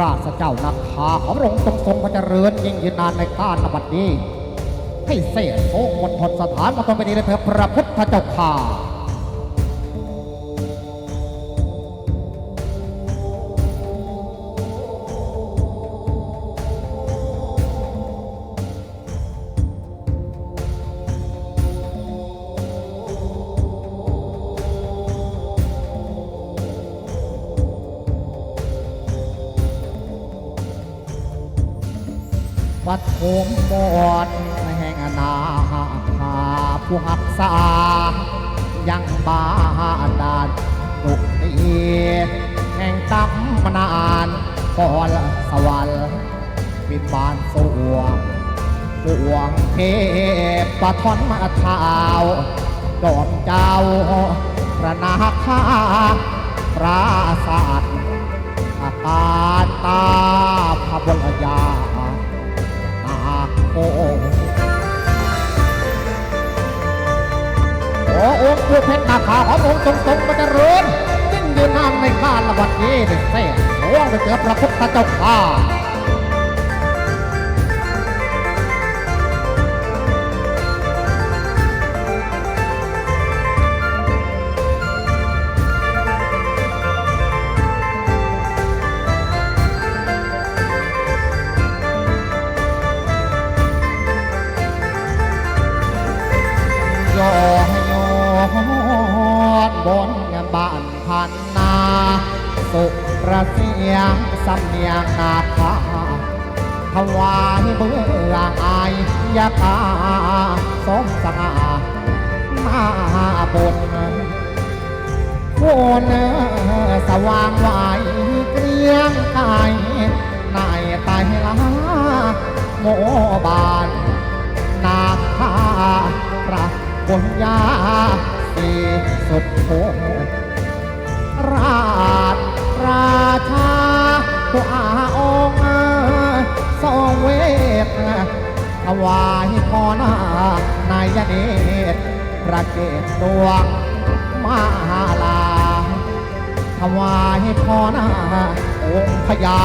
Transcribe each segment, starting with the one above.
ราชเจ้านักพาของพระองค์ทรงทรงพระเจริญยิ่งยืนนานในข้านบัดนี้ ให้เสดโซมณฑลสถานมาตรงไปนี้เลยเถิดพระพุทธเจ้าข่า วัดโคมบอนแห่งนาคาผู้หักษา ยังบาดาลตุกนีแห่งตำมนานพรสวรรค์บิบานสวงปวงเทพปะทอนมาเท้าดอมเจ้าพระนาคาปราศาส คาขององค์ทรงทรงประเจริญยิ่งยืนนานในข้าละวันนี้เด็กเซ่โอ้ไปเจอพระพุทธเจ้าข้า บ้านพันนาสุประเสียงสำเนียงนาคาถวายเบื่ออายยาคาสมสง่ามาบนโคนสว่างไหวเกลียงไก่นายไตลาโมบานนาคาพระบุญญาสีสุดโท ถวายพรนานายเดชพระเกตดวงมาลาถวายพ่องค์พญา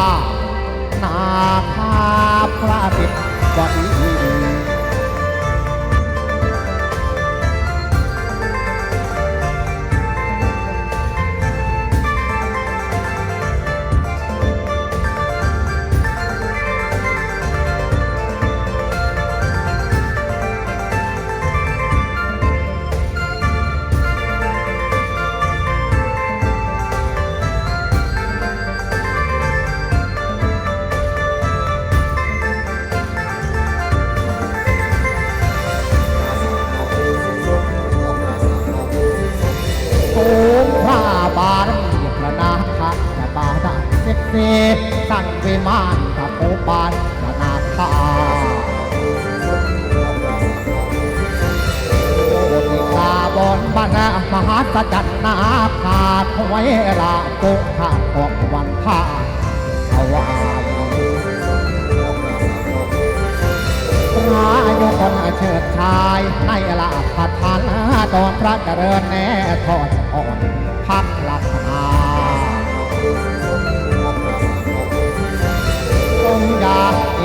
เสสั่งวิมานพระโอบานพระนาคาตาบอนบานมหาสจันนาคาถวายราโกหาตอกวันพาถวายพระยกคนเชิดชายในลาพัฒนตอนพระเจริญแน่ทอดอ่อน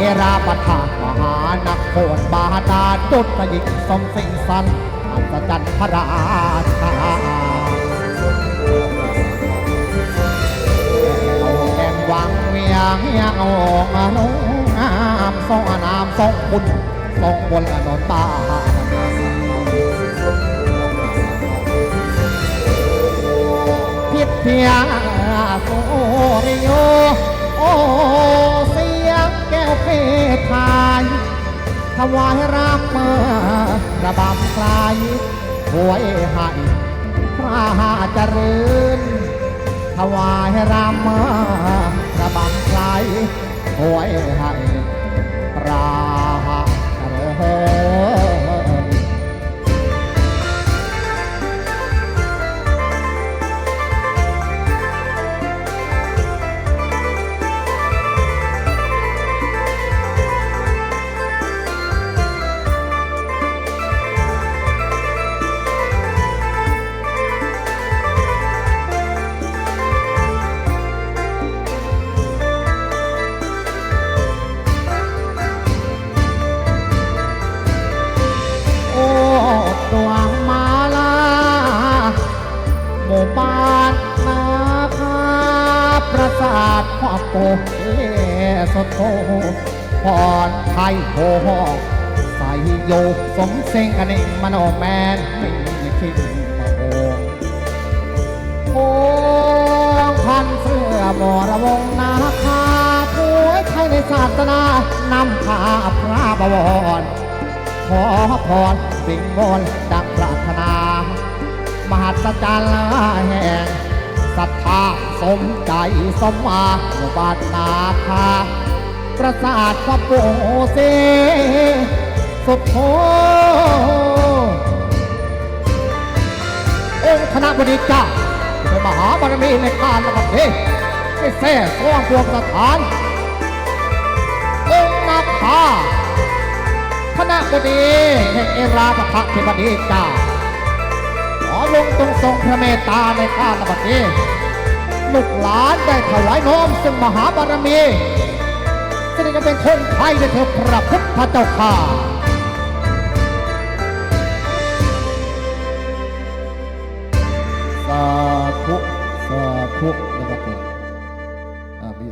ยาเอราปทามหานักโคตบาดาจุดสยิงสมสิงสันอัศจรรย์พระราชาแก้มวางเวียงยังออกมาลงงามทรงอนามทรงบุญทรงบนอนนบาพิษเพียงโสริโยโอเสียงแก้ว เพศไทยถวายรักเมื่อระบำไกลหวยให้พระเจริญถวายรำเมื่อระบำไกลหวยให้ปรา หมู่บ้านนาคาปราสาทพ่อโกเลสโตพรไทยโหใส่โยกสมเสงกันเองมโนแมนไม่มีทิ้งมาโอโอ้พันเสื้อบอระวงนาคาป่วยไทยในศาสนานำพาพระบวรขอพรสิ่งบนดังปรารถนา มหัศจรรย์แห่งศรัทธาสมใจสมมาบ้านนาคาประสาทพระโปเซสุโทองค์คณะบดีจ้าเป็นมหาบารมีในการระบัดเทให้แท้สว่างดวงสถาน องค์นาคาคณะบดีแห่งเอราปทะเทวดีจ้า ลงตรงทรงพระเมตตาในข้ารระบัดเทลูกหลานได้ถวายน้อมซึ่งมหาบารมีจะได้เป็นคนไทยในเถิดพระพุทธเจ้าข้าสาธุสาธุ